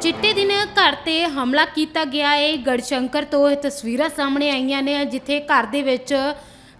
ਚਿੱਟੇ ਦਿਨ ਘਰ ਤੇ ਹਮਲਾ ਕੀਤਾ ਗਿਆ ਹੈ ਗੜਸ਼ੰਕਰ ਤੋਂ ਇਹ ਤਸਵੀਰਾਂ ਸਾਹਮਣੇ ਆਈਆਂ ਨੇ, ਜਿੱਥੇ ਘਰ ਦੇ ਵਿੱਚ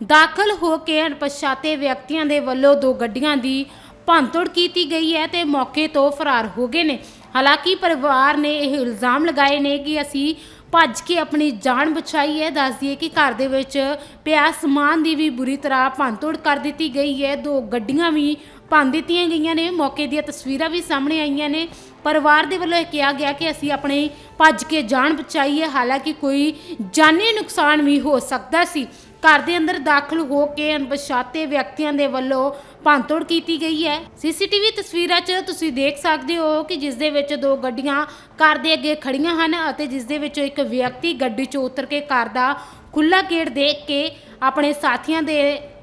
ਦਾਖਲ ਹੋ ਕੇ ਅਣਪਛਾਤੇ ਵਿਅਕਤੀਆਂ ਦੇ ਵੱਲੋਂ ਦੋ ਗੱਡੀਆਂ ਦੀ ਭੰਨਤੋੜ ਕੀਤੀ ਗਈ ਹੈ ਤੇ ਮੌਕੇ ਤੋਂ ਫਰਾਰ ਹੋ ਗਏ ਨੇ। ਹਾਲਾਂਕਿ ਪਰਿਵਾਰ ਨੇ ਇਹ ਇਲਜ਼ਾਮ ਲਗਾਏ ਨੇ ਕਿ ਅਸੀਂ ਭੱਜ ਕੇ ਆਪਣੀ ਜਾਨ ਬਚਾਈ ਹੈ। ਦੱਸ ਦਈਏ ਕਿ ਘਰ ਦੇ ਵਿੱਚ ਪਿਆ ਸਮਾਨ ਦੀ ਵੀ ਬੁਰੀ ਤਰ੍ਹਾਂ ਭੰਨਤੋੜ ਕਰ ਦਿੱਤੀ ਗਈ ਹੈ। ਦੋ ਗੱਡੀਆਂ ਵੀ ਭੰਨ ਦਿੱਤੀਆਂ ਗਈਆਂ ਨੇ। ਮੌਕੇ ਦੀਆਂ ਤਸਵੀਰਾਂ ਵੀ ਸਾਹਮਣੇ ਆਈਆਂ ਨੇ। ਪਰਿਵਾਰ ਦੇ ਵੱਲੋਂ ਇਹ ਕਿਹਾ ਗਿਆ ਕਿ ਅਸੀਂ ਆਪਣੇ ਭੱਜ ਕੇ ਜਾਨ ਬਚਾਈ ਹੈ। ਹਾਲਾਂਕਿ ਕੋਈ ਜਾਨੀ ਨੁਕਸਾਨ ਵੀ ਹੋ ਸਕਦਾ ਸੀ। ਘਰ ਦੇ ਅੰਦਰ ਦਾਖਲ ਹੋ ਕੇ ਅਣਪਛਾਤੇ ਵਿਅਕਤੀਆਂ ਦੇ ਵੱਲੋਂ ਭੰਨਤੋੜ ਕੀਤੀ ਗਈ ਹੈ। ਸੀਸੀਟੀਵੀ ਤਸਵੀਰਾਂ 'ਚ ਤੁਸੀਂ ਦੇਖ ਸਕਦੇ ਹੋ ਕਿ ਜਿਸ ਦੇ ਵਿੱਚ ਦੋ ਗੱਡੀਆਂ ਘਰ ਦੇ ਅੱਗੇ ਖੜੀਆਂ ਹਨ ਅਤੇ ਜਿਸ ਦੇ ਵਿੱਚੋਂ ਇੱਕ ਵਿਅਕਤੀ ਗੱਡੀ 'ਚੋਂ ਉਤਰ ਕੇ ਘਰ ਦਾ ਖੁੱਲਾ ਗੇਟ ਦੇਖ ਕੇ ਆਪਣੇ ਸਾਥੀਆਂ ਦੇ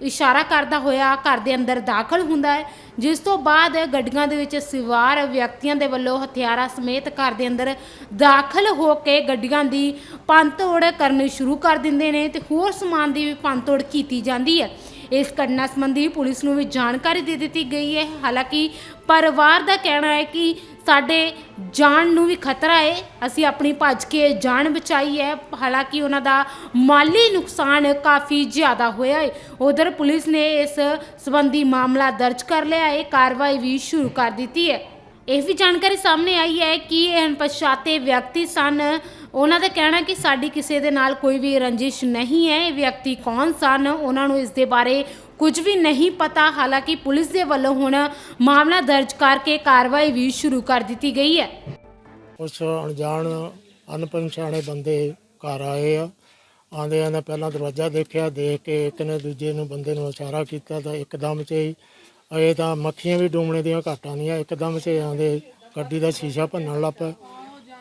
ਇਸ਼ਾਰਾ ਕਰਦਾ ਹੋਇਆ ਘਰ ਦੇ ਅੰਦਰ ਦਾਖਲ ਹੁੰਦਾ ਹੈ, ਜਿਸ ਤੋਂ ਬਾਅਦ ਗੱਡੀਆਂ ਦੇ ਵਿੱਚ ਸਵਾਰ ਵਿਅਕਤੀਆਂ ਦੇ ਵੱਲੋਂ ਹਥਿਆਰਾਂ ਸਮੇਤ ਘਰ ਦੇ ਅੰਦਰ ਦਾਖਲ ਹੋ ਕੇ ਗੱਡੀਆਂ ਦੀ ਪੰਤੋੜ ਕਰਨੀ ਸ਼ੁਰੂ ਕਰ ਦਿੰਦੇ ਨੇ ਤੇ ਹੋਰ ਸਮਾਨ ਦੀ ਵੀ ਪੰਤੋੜ ਕੀਤੀ ਜਾਂਦੀ ਹੈ। ਇਸ ਘਟਨਾ ਸੰਬੰਧੀ ਪੁਲਿਸ ਨੂੰ ਵੀ ਜਾਣਕਾਰੀ ਦੇ ਦਿੱਤੀ ਗਈ ਹੈ। ਹਾਲਾਂਕਿ ਪਰਿਵਾਰ ਦਾ ਕਹਿਣਾ ਹੈ ਕਿ ਸਾਡੇ ਜਾਨ ਨੂੰ ਵੀ ਖਤਰਾ ਹੈ ਅਸੀਂ ਆਪਣੀ ਭੱਜ ਕੇ ਜਾਨ ਬਚਾਈ ਹੈ। ਹਾਲਾਂਕਿ ਉਹਨਾਂ ਦਾ ਮਾਲੀ ਨੁਕਸਾਨ ਕਾਫੀ ਜ਼ਿਆਦਾ ਹੋਇਆ ਹੈ ਉਧਰ ਪੁਲਿਸ ਨੇ ਇਸ ਸੰਬੰਧੀ ਮਾਮਲਾ ਦਰਜ ਕਰ ਲਿਆ ਹੈ ਕਾਰਵਾਈ ਵੀ ਸ਼ੁਰੂ ਕਰ ਦਿੱਤੀ ਹੈ। ਇਹ ਵੀ ਜਾਣਕਾਰੀ ਸਾਹਮਣੇ ਆਈ ਹੈ ਕਿ ਇਹ ਅਣਪਛਾਤੇ ਵਿਅਕਤੀ ਸਨ। ਉਹਨਾਂ ਦਾ ਕਹਿਣਾ ਕਿ ਸਾਡੀ ਕਿਸੇ ਦੇ ਨਾਲ ਕੋਈ ਵੀ ਰੰਜਿਸ਼ ਨਹੀਂ ਹੈ। ਇਹ ਵਿਅਕਤੀ ਕੌਣ ਸਨ? ਉਹਨਾਂ ਨੂੰ ਇਸ ਦੇ ਬਾਰੇ ਕੁਝ ਵੀ ਨਹੀਂ ਪਤਾ। ਹਾਲਾਂਕਿ ਪੁਲਿਸ ਦੇ ਵੱਲੋਂ ਹੁਣ ਮਾਮਲਾ ਦਰਜ ਕਰਕੇ ਕਾਰਵਾਈ ਵੀ ਸ਼ੁਰੂ ਕਰ ਦਿੱਤੀ ਗਈ ਹੈ। ਉਸ ਅਣਜਾਣ, ਅਣਪਛਾਣੇ ਬੰਦੇ ਘਰ ਆਏ ਆ। ਆਂਦੇ ਆਂਦੇ ਪਹਿਲਾਂ ਦਰਵਾਜ਼ਾ ਦੇਖਿਆ। ਦੇਖ ਕੇ ਇੱਕ ਨੇ ਦੂਜੇ ਨੂੰ ਬੰਦੇ ਨੂੰ ਇਸ਼ਾਰਾ ਕੀਤਾ ਤਾਂ ਇੱਕਦਮ 'ਚ ਹੀ ਅਜੇ ਤਾਂ ਮੱਖੀਆਂ ਵੀ ਡੂਮਣੇ ਦੀਆਂ ਘੱਟ ਆਉਂਦੀਆਂ ਇੱਕਦਮ 'ਚ ਆਂਦੇ ਗੱਡੀ ਦਾ ਸ਼ੀਸ਼ਾ ਭੰਨਣ ਲੱਗ ਪਏ।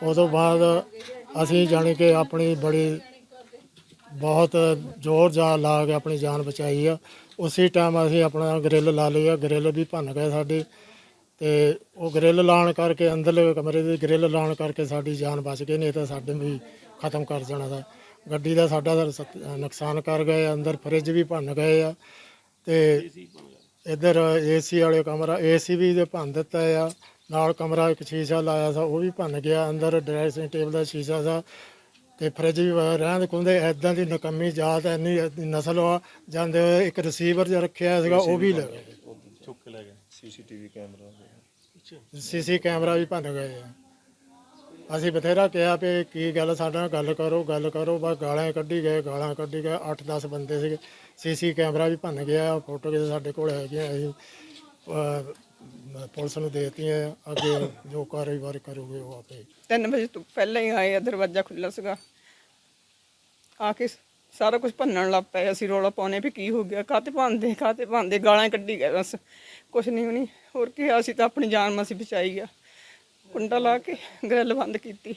ਉਦੋਂ ਬਾਅਦ ਅਸੀਂ ਜਾਣੀ ਕਿ ਆਪਣੀ ਬੜੀ ਬਹੁਤ ਜ਼ੋਰ ਜਾ ਲਾ ਕੇ ਆਪਣੀ ਜਾਨ ਬਚਾਈ ਆ। ਉਸੇ ਟਾਈਮ ਅਸੀਂ ਆਪਣਾ ਗ੍ਰਿਲ ਲਾ ਲਈ ਆ ਗ੍ਰਿਲ ਵੀ ਭੰਨ ਗਏ ਸਾਡੇ ਤੇ ਉਹ ਗ੍ਰਿਲ ਲਾਣ ਕਰਕੇ ਅੰਦਰਲੇ ਕਮਰੇ ਦੀ ਗ੍ਰਿਲ ਲਾਣ ਕਰਕੇ ਸਾਡੀ ਜਾਨ ਬਚ ਗਈ, ਨਹੀਂ ਤਾਂ ਸਾਡੇ ਵੀ ਖਤਮ ਕਰ ਜਾਣਾ ਦਾ ਗੱਡੀ ਦਾ ਸਾਡਾ ਨੁਕਸਾਨ ਕਰ ਗਏ, ਅੰਦਰ ਫਰਿੱਜ ਵੀ ਭੰਨ ਗਏ ਆ ਤੇ ਇੱਧਰ ਏਸੀ ਵਾਲੇ ਕਮਰਾ ਏਸੀ ਵੀ ਦੇ ਭੰਨ ਦਿੱਤਾ ਆ ਨਾਲ ਕਮਰਾ ਇੱਕ ਸ਼ੀਸ਼ਾ ਲਾਇਆ ਸੀ ਉਹ ਵੀ ਭੰਨ ਗਿਆ ਅੰਦਰ ਡਰੈਸਿੰਗ ਟੇਬਲ ਦਾ ਸ਼ੀਸ਼ਾ ਸੀ ਤੇ ਫਰਿੱਜ ਵੀ ਰਹਿੰਦ ਖੁੰਦੇ ਐਦਾਂ ਦੀ ਨਕਮੀ ਜਾਤ ਐਨੀ ਨਸਲ ਆ ਜਾਂਦੇ ਹੋਏ ਇੱਕ ਰਿਸੀਵਰ ਜਿਹਾ ਰੱਖਿਆ ਸੀਗਾ ਉਹ ਵੀ ਲੈ ਗਏ। ਚੁੱਕ ਕੇ ਲੈ ਗਏ ਸੀਸੀਟੀਵੀ ਕੈਮਰਾ ਸੀਸੀ ਕੈਮਰਾ ਵੀ ਭੰਨ ਗਏ ਆ। ਅਸੀਂ ਬਥੇਰਾ ਕਿਹਾ ਵੀ ਕੀ ਗੱਲ ਸਾਡੇ ਨਾਲ ਗੱਲ ਕਰੋ ਗੱਲ ਕਰੋ ਬਸ ਗਾਲਾਂ ਕੱਢੀ ਗਏ ਗਾਲਾਂ ਕੱਢੀ ਗਏ 8-10 ਬੰਦੇ ਸੀਗੇ। ਸੀਸੀ ਕੈਮਰਾ ਵੀ ਭੰਨ ਗਿਆ ਫੋਟੋ ਵੀ ਸਾਡੇ ਕੋਲ ਹੈਗੀਆਂ ਅਸੀਂ ਅਹ, ਪੁਲਿਸ ਨੂੰ ਦੇਤੀਆਂ ਅੱਗੇ ਜੋ ਕਾਰਵਾਈ ਕਰੂਗੇ ਉਹ ਆਪੇ। ਤਿੰਨ ਵਜੇ ਤੋਂ ਪਹਿਲਾਂ ਹੀ ਆਏ ਆ ਦਰਵਾਜ਼ਾ ਖੁੱਲ੍ਹਾ ਸੀਗਾ। ਆ ਕੇ ਸਾਰਾ ਕੁਝ ਭੰਨਣ ਲੱਗ ਪਏ ਅਸੀਂ ਰੋਲਾ ਪਾਉਨੇ ਵੀ ਕੀ ਹੋ ਗਿਆ ਕਾਤੇ ਭੰਨਦੇ ਕਾਤੇ ਭੰਨਦੇ ਗਾਲਾਂ ਕੱਢੀ ਗਏ ਬਸ। ਕੁਝ ਨਹੀਂ ਹੋਣੀ ਹੋਰ ਕੀ ਆ, ਅਸੀਂ ਤਾਂ ਆਪਣੀ ਜਾਨ ਮਸੀਂ ਬਚਾਈ ਆ। ਕੁੰਡਾ ਲਾ ਕੇ ਗ੍ਰਿਲ ਬੰਦ ਕੀਤੀ।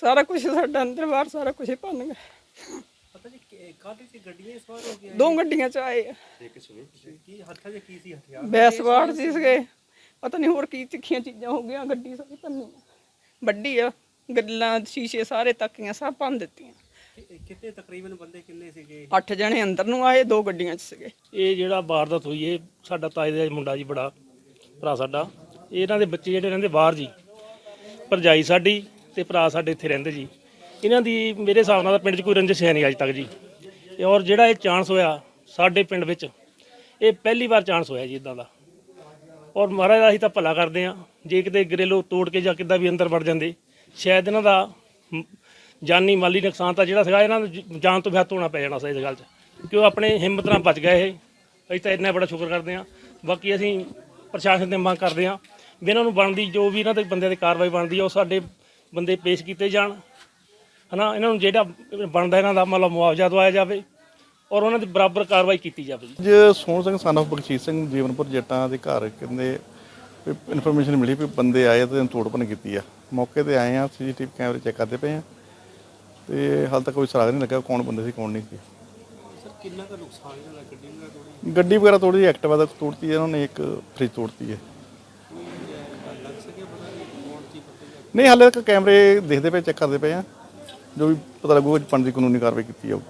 ਸਾਰਾ ਕੁਝ ਸਾਡਾ ਅੰਦਰ ਬਾਹਰ ਸਾਰਾ ਕੁਝ ਭੰਨ ਗਿਆ। ਪਤਾ ਜੀ ਕਾਹਦੇ ਚ ਗੱਡੀਆਂ ਸਵਾਰ ਹੋ ਗਏ ਦੋ ਗੱਡੀਆਂ ਚ ਆਏ ਆ। ਕੀ ਹੱਥਾਂ 'ਚ ਕੀ ਸੀ ਹਥਿਆਰ? ਬੈਸਵਾੜ ਸੀ ਸੀਗੇ ਪਤਾ ਨਹੀਂ ਹੋਰ ਕੀ ਤਿੱਖੀਆਂ ਚੀਜ਼ਾਂ ਹੋ ਗਈਆਂ ਗੱਡੀ ਸਾਰੀ ਭੰਨੀ। ਵੱਡੀ ਆ ਗੱਲਾਂ ਸ਼ੀਸ਼ੇ ਸਾਰੇ ਤੱਕੀਆਂ ਸਭ ਭੰਨ ਦਿੱਤੀਆਂ। ਕਿ- ਕਿਤੇ ਤਕਰੀਬਨ ਬੰਦੇ ਕਿੰਨੇ ਸੀਗੇ? ਅੱਠ ਜਣੇ ਅੰਦਰ ਨੂੰ ਆਏ ਦੋ ਗੱਡੀਆਂ 'ਚ ਸੀਗੇ। ਇਹ ਜਿਹੜਾ ਵਾਰਦਾਤ ਹੋਈ ਇਹ ਸਾਡਾ ਤਾਏ ਦਾ ਮੁੰਡਾ ਜੀ ਬੜਾ ਭਰਾ ਸਾਡਾ। ਇਹ ਇਹਨਾਂ ਦੇ ਬੱਚੇ ਜਿਹੜੇ ਰਹਿੰਦੇ ਬਾਹਰ ਜੀ। ਭਰਜਾਈ ਸਾਡੀ ਤੇ ਭਰਾ ਸਾਡੇ ਇੱਥੇ ਰਹਿੰਦੇ ਜੀ। ਇਹਨਾਂ ਦੀ ਮੇਰੇ ਹਿਸਾਬ ਨਾਲ ਤਾਂ ਪਿੰਡ 'ਚ ਕੋਈ ਰੰਜਿਸ਼ ਹੈ ਨਹੀਂ ਅੱਜ ਤੱਕ ਜੀ। ਇਹ ਔਰ ਜਿਹੜਾ ਇਹ ਚਾਂਸ ਹੋਇਆ ਸਾਡੇ ਪਿੰਡ ਵਿੱਚ, ਇਹ ਪਹਿਲੀ ਵਾਰ ਚਾਂਸ ਹੋਇਆ ਜੀ ਇਦਾਂ ਦਾ। ਔਰ ਮਹਾਰਾਜ ਦਾ ਅਸੀਂ ਤਾਂ ਭਲਾ ਕਰਦੇ ਆ ਜੇ ਕਿਤੇ ਗਰੇਲੋ ਤੋੜ ਕੇ ਜਾਂ ਕਿੱਦਾਂ ਵੀ ਅੰਦਰ ਵੜ ਜਾਂਦੇ, ਸ਼ਾਇਦ ਇਹਨਾਂ ਦਾ ਜਾਨੀ ਮਾਲੀ ਨੁਕਸਾਨ ਤਾਂ ਜਿਹੜਾ ਸੀਗਾ, ਇਹਨਾਂ ਨੂੰ ਜਾਨ ਤੋਂ ਵੀ ਹੱਥ ਹੋਣਾ ਪੈ ਜਾਣਾ ਸੀ ਇਸ ਗੱਲ 'ਚ। ਕਿ ਉਹ ਆਪਣੇ ਹਿੰਮਤ ਨਾਲ ਬਚ ਗਏ ਇਹ। ਅਸੀਂ ਤਾਂ ਇੰਨਾ ਬੜਾ ਸ਼ੁਕਰ ਕਰਦੇ ਆ ਬਾਕੀ ਅਸੀਂ ਪ੍ਰਸ਼ਾਸਨ ਤੇ ਮੰਗ ਕਰਦੇ ਆ ਵੀ ਇਹਨਾਂ ਨੂੰ ਬਣਦੀ ਜੋ ਵੀ ਇਹਨਾਂ ਦੇ ਬੰਦਿਆਂ ਦੀ ਕਾਰਵਾਈ ਬਣਦੀ ਆ ਉਹ ਸਾਡੇ ਬੰਦੇ ਪੇਸ਼ ਕੀਤੇ ਜਾਣ। ਹਨਾ ਇਹਨਾਂ ਨੂੰ ਜਿਹੜਾ ਬਣਦਾ ਇਹਨਾਂ ਦਾ ਮਤਲਬ ਮੁਆਵਜ਼ਾ ਦਵਾਇਆ ਜਾਵੇ ਔਰ ਉਹਨਾਂ ਦੀ ਬਰਾਬਰ ਕਾਰਵਾਈ ਕੀਤੀ ਜਾਵੇ ਜੀ। ਅੱਜ ਸੋਹਣ ਸਿੰਘ ਸਨ of ਬਖਸ਼ੀਸ਼ ਸਿੰਘ ਜੀਵਨਪੁਰ ਜੱਟਾਂ ਦੇ ਘਰ ਕਹਿੰਦੇ ਇਨਫੋਰਮੇਸ਼ਨ ਮਿਲੀ ਵੀ ਬੰਦੇ ਆਏ ਤੇ ਤੋੜਪਨ ਕੀਤੀ ਆ। ਮੌਕੇ ਤੇ ਆਏ ਆ ਸੀਸੀਟੀਵੀ ਕੈਮਰੇ ਚੈੱਕ ਕਰਦੇ ਪਏ ਆ ਤੇ ਹਾਲ ਤੱਕ ਕੋਈ ਸਰਾਗ ਨਹੀਂ ਲੱਗਾ ਕੌਣ ਬੰਦੇ ਸੀ ਕੌਣ ਨਹੀਂ ਸੀ। ਸਰ ਕਿੰਨਾ ਕੁ ਨੁਕਸਾਨ ਜਿਹੜਾ ਗੱਡੀ ਦਾ ਥੋੜੀ ਗੱਡੀ ਵਗੈਰਾ ਤੋੜੀ ਐਕਟਿਵਾ ਦਾ ਤੋੜਤੀ ਹੈ ਉਹਨਾਂ ਨੇ ਇੱਕ ਫ੍ਰਿਜ ਤੋੜਤੀ ਹੈ ਲੱਗ ਸਕਿਆ ਪਤਾ ਨਹੀਂ ਕੌਣ ਸੀ ਪਤਾ ਨਹੀਂ, ਹਾਲੇ ਤੱਕ ਕੈਮਰੇ ਦੇਖਦੇ ਪਏ, ਚੈੱਕ ਕਰਦੇ ਪਏ ਆ। ਜੋ ਵੀ ਪਤਾ ਲੱਗੂਗਾ ਪਣ ਦੀ ਕਾਨੂੰਨੀ ਕਾਰਵਾਈ ਕੀਤੀ ਜਾਊਗੀ।